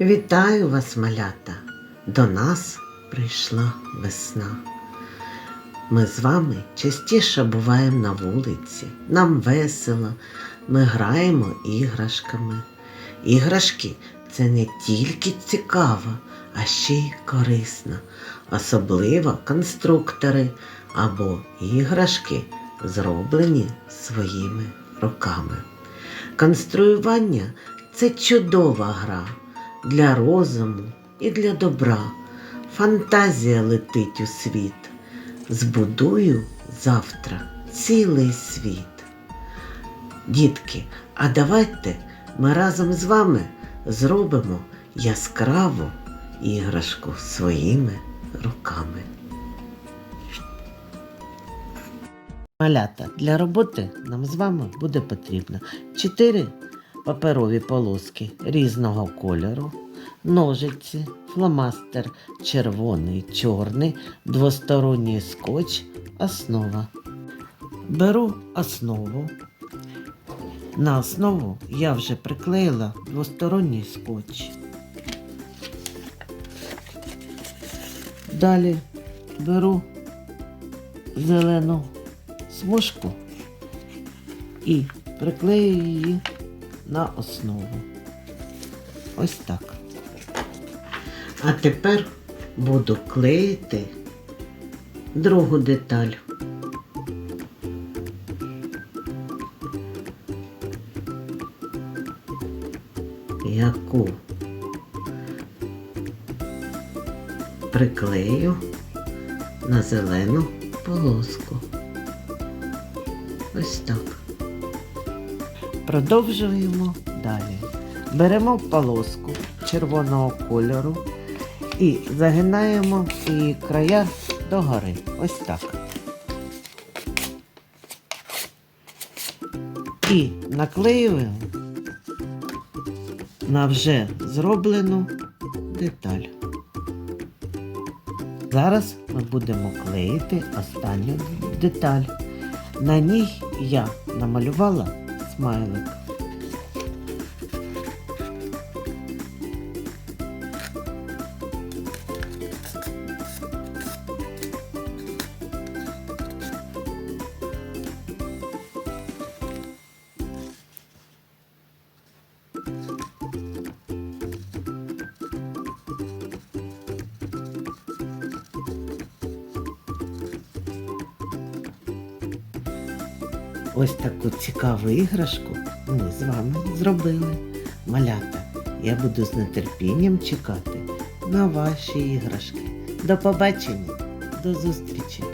Вітаю вас, малята! До нас прийшла весна. Ми з вами частіше буваємо на вулиці, нам весело, ми граємо іграшками. Іграшки це не тільки цікаво, а ще й корисно, особливо конструктори або іграшки, зроблені своїми руками. Конструювання це чудова гра для розуму і для добра. Фантазія летить у світ. Збудую завтра цілий світ. Дітки, а давайте ми разом з вами зробимо яскраву іграшку своїми руками. Малята, для роботи нам з вами буде потрібно 4 паперові полоски різного кольору, ножиці, фломастер червоний, чорний, двосторонній скотч, основа. Беру основу. На основу я вже приклеїла двосторонній скотч. Далі беру зелену смужку і приклею її на основу. Ось так. А тепер буду клеїти другу деталь. Яку приклею на зелену полоску. Ось так. Продовжуємо далі. Беремо полоску червоного кольору і загинаємо її края догори. Ось так. І наклеюємо на вже зроблену деталь. Зараз ми будемо клеїти останню деталь. На ній я намалювала ısmarladık. Ось таку цікаву іграшку ми з вами зробили. Малята, я буду з нетерпінням чекати на ваші іграшки. До побачення, до зустрічі!